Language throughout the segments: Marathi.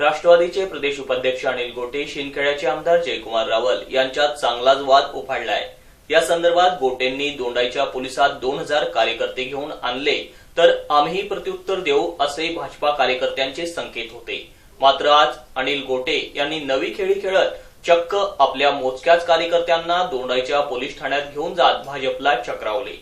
राष्ट्रवादीचे प्रदेश उपाध्यक्ष अनिल गोटे शिंदखेड्याचे आमदार जयकुमार रावल यांच्यात चांगलाच वाद उफाडलाय या संदर्भात गोटेंनी दोंडाईच्या पोलिसात दोन हजार कार्यकर्ते घेऊन आणले तर आम्ही प्रत्युत्तर देऊ असे भाजपा कार्यकर्त्यांचे संकेत होते. मात्र आज अनिल गोटे यांनी नवी खेळी खेळत चक्क आपल्या मोजक्याच कार्यकर्त्यांना दोंडाईच्या पोलीस ठाण्यात घेऊन जात भाजपला चक्रावले.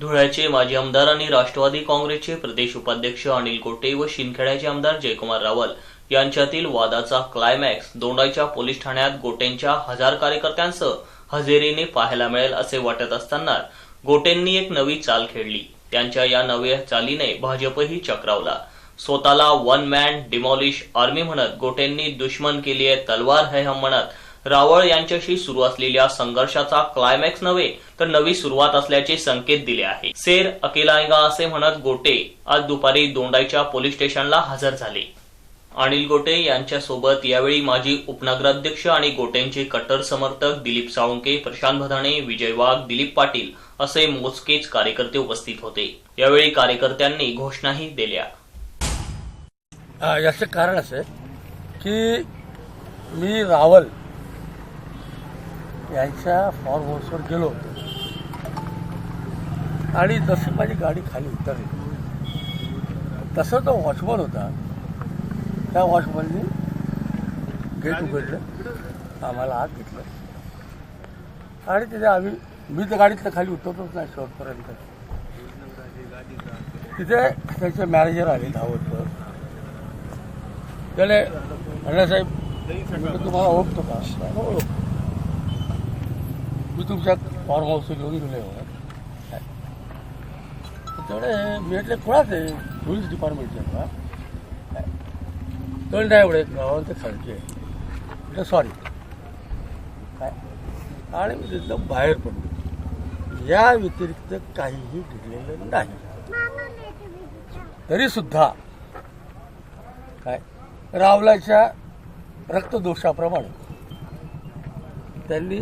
धुळ्याचे माजी आमदार आणि राष्ट्रवादी काँग्रेसचे प्रदेश उपाध्यक्ष अनिल गोटे व शिंदखेड्याचे आमदार जयकुमार रावल यांच्यातील वादाचा क्लायमॅक्स दोंडाईच्या पोलीस ठाण्यात गोटेंच्या हजार कार्यकर्त्यांसह हजेरीने पाहायला मिळेल असे वाटत असताना गोटेंनी एक नवी चाल खेळली. त्यांच्या या नव्या चालीने भाजपही चक्रावला. स्वतःला वन मॅन डिमॉलिश आर्मी म्हणत गोटेंनी दुश्मन केली आहे तलवार है हम म्हणत रावळ यांच्याशी सुरू असलेल्या संघर्षाचा क्लायमॅक्स नव्हे तर नवी सुरुवात असल्याचे संकेत दिले आहे. सेर अकेलायगा असे म्हणत गोटे आज दुपारी दोंडाईच्या पोलीस स्टेशनला हजर झाले. अनिल गोटे यांच्यासोबत यावेळी माजी उपनगराध्यक्ष आणि गोटेंचे कट्टर समर्थक दिलीप साळुंके प्रशांत भदाणे विजय वाघ दिलीप पाटील असे मोजकेच कार्यकर्ते उपस्थित होते. यावेळी कार्यकर्त्यांनी घोषणाही दिल्या. याचं कारण असं की मी रावल यांच्या फॉर्म हाऊसवर गेलो. होतो आणि जशी माझी गाडी खाली उतरली तसं तो वॉचमन होता. त्या वॉचमननी गेट उघडलं. आम्हाला आत घेतलं. आणि तिथे आम्ही मी तर गाडीतलं खाली उतरतोच नाही शेवटपर्यंत. तिथे त्याचे मॅनेजर आले धावत त्याने अण्णासाहेब तुम्हाला ओळखतो का? ओळखतो. मी तुमच्या फॉर्म हाऊस घेऊन गेले तेवढे मी म्हटले कोणाच आहे? पोलीस डिपार्टमेंटचे का ड्रायव्हर आहेत गावात ते खालचे म्हटलं सॉरी. काय? आणि मी तिथलं बाहेर पडलो. या व्यतिरिक्त काहीही घडलेलं नाही. तरी सुद्धा काय? रावलाच्या रक्तदोषाप्रमाणे त्यांनी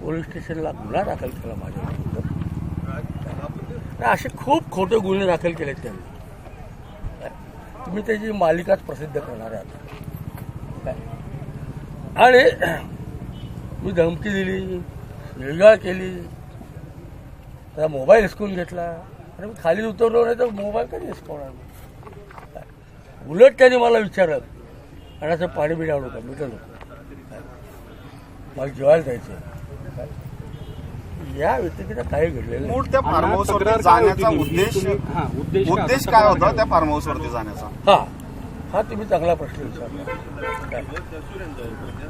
पोलीस स्टेशनला गुन्हा दाखल केला माझ्या असे खूप खोटे गुन्हे दाखल केले त्यांनी? तुम्ही त्याची मालिकाच प्रसिद्ध करणार आहे आता. काय? आणि मी धमकी दिली शिळगाळ केली त्याचा मोबाईल हिसकून घेतला. आणि मी खाली उतरलो नाही तर मोबाईल कधी हिसकवणार मी? उलट त्यांनी मला विचारलं. आणि असं पाणी आणू का? मिटल मला जेवायला जायचं या व्यतिरिक्त काही घडलेलं. मूळ त्या फार्म हाऊस वरती जाण्याचा उद्देश उद्देश काय होता त्या फार्म हाऊस वरती? जाण्याचा? हा हा तुम्ही चांगला प्रश्न विचारला. काय?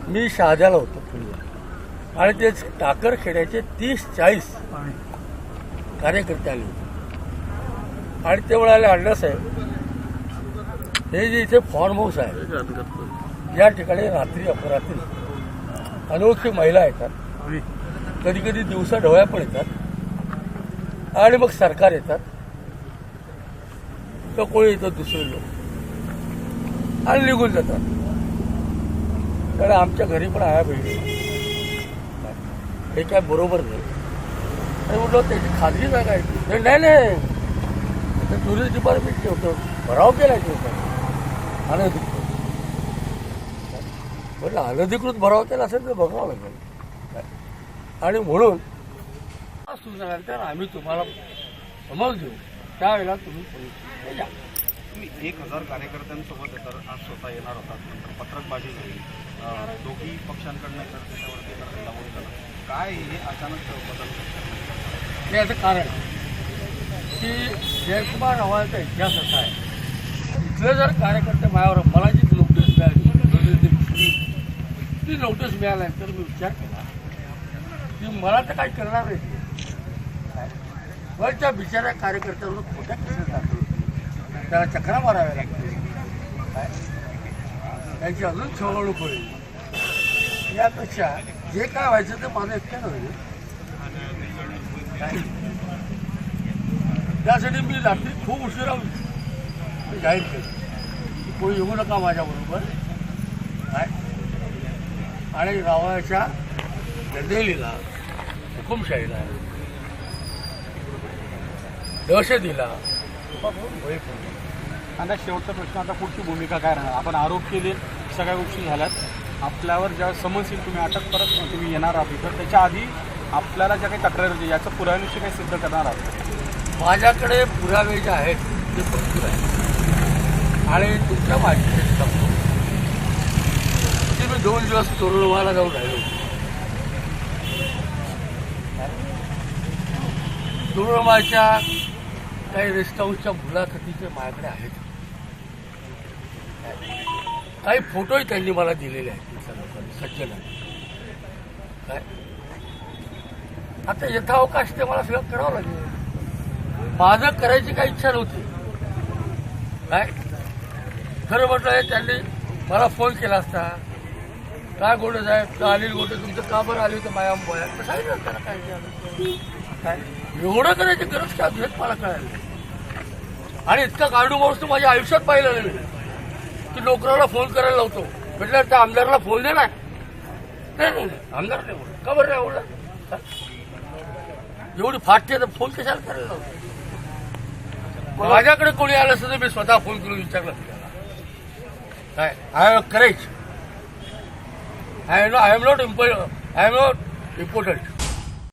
मी शहाद्याला होतो फुलवर आणि ते टाकर खेड्याचे तीस चाळीस कार्यकर्ते आले होते. आणि ते म्हणाले अण्णासाहेब हे जे इथे फॉर्म हाऊस आहे या ठिकाणी रात्री अपरात्री अनोळखी महिला येतात. कधी कधी दिवसा ढवळ्या पण येतात आणि मग सरकार येतात. तर कोणी येतात दुसरे लोक. आणि निघून जातात. कारण आमच्या घरी पण आया बहिणी हे काय बरोबर नाही. आणि म्हटलं त्याची खाजगी जागा आहे. ते नाही नाही. ते टुरिस्ट डिपार्टमेंटचे होतं. भराव केला की होता अनधिकृत. म्हटलं अनधिकृत भराव केला असेल तर बघावं लागेल. आणि म्हणून सुधारल्यानंतर आम्ही तुम्हाला समज देऊ. त्यावेळेला तुम्ही तुम्ही एक हजार कार्यकर्त्यांसोबत तर आज स्वतः येणार होता नंतर पत्रकबाजी झाली. दोघी पक्षांकडनं तर त्याच्यावरती तर काय हे अचानक बदल हे याचं कारण की जयकुमार रावळचा इतिहास असा आहे. इथले जर कार्यकर्ते माझ्यावर मला जी नोटीस मिळाली ती नोटीस मिळाल्यानंतर मी विचार केला. की मला तर काही करणार नाही. पण त्या बिचाऱ्या कार्यकर्त्यांना खोट्या कसं जातो त्याला चक्रा माराव्या लागतील काय त्यांची अजून छवळूक होईल. यापेक्षा जे काय व्हायचं ते माझं एकट्यानं होईल त्यासाठी मी रात्री खूप उशिरा मी जाहीर केलं. कोणी येऊ नका माझ्याबरोबर काय आणि गावाच्या दंडेलीला हुकुमशाहीला. दहशतीला आता शेवटचा प्रश्न आता पुढची भूमिका काय राहणार? आपण आरोप केले सगळ्या गोष्टी झाल्यात. आपल्यावर ज्या समज येईल तुम्ही अटक परत तुम्ही येणार आहात तर त्याच्या आधी आपल्याला ज्या काही तक्रारी होती याचं पुराव्यानुसार काही सिद्ध करणार आहात? माझ्याकडे पुरावे जे आहेत ते भरपूर आहेत. आणि तुमच्या माहिती सांगतो मी दोन दिवस तोरणवाला जाऊन राहिलो तोरणमाच्या काही रेस्ट हाऊसच्या मुलाखतीचे माझ्याकडे आहेत. काही फोटोही त्यांनी मला दिलेले आहेत तिथल्या काय? आता यथावकाश ते मला सगळं करावं लागेल. माझं करायची काही इच्छा नव्हती. काय? खरं म्हटलं त्यांनी मला फोन केला असता. काय गोटे साहेब अनिल गोटे तुमचं का बरं आले होते माया बोया सांगितलं त्याला काय? झालं. काय? एवढं करायची गरज का? हेच मला कळालं आणि इतका गाडू माणूस माझ्या आयुष्यात पाहिलं नाही की नोकराला फोन करायला लावतो. म्हटलं त्या आमदारला फोन दे ना. नाही नाही नाही, आमदार नाही का बरं नाही बोलत? एवढी फाटते तर फोन कशाला करायला लावतो? माझ्याकडे कोणी आलं असतं तर मी स्वतः फोन करून विचारलं. काय? I am courage I am I am not important I am not important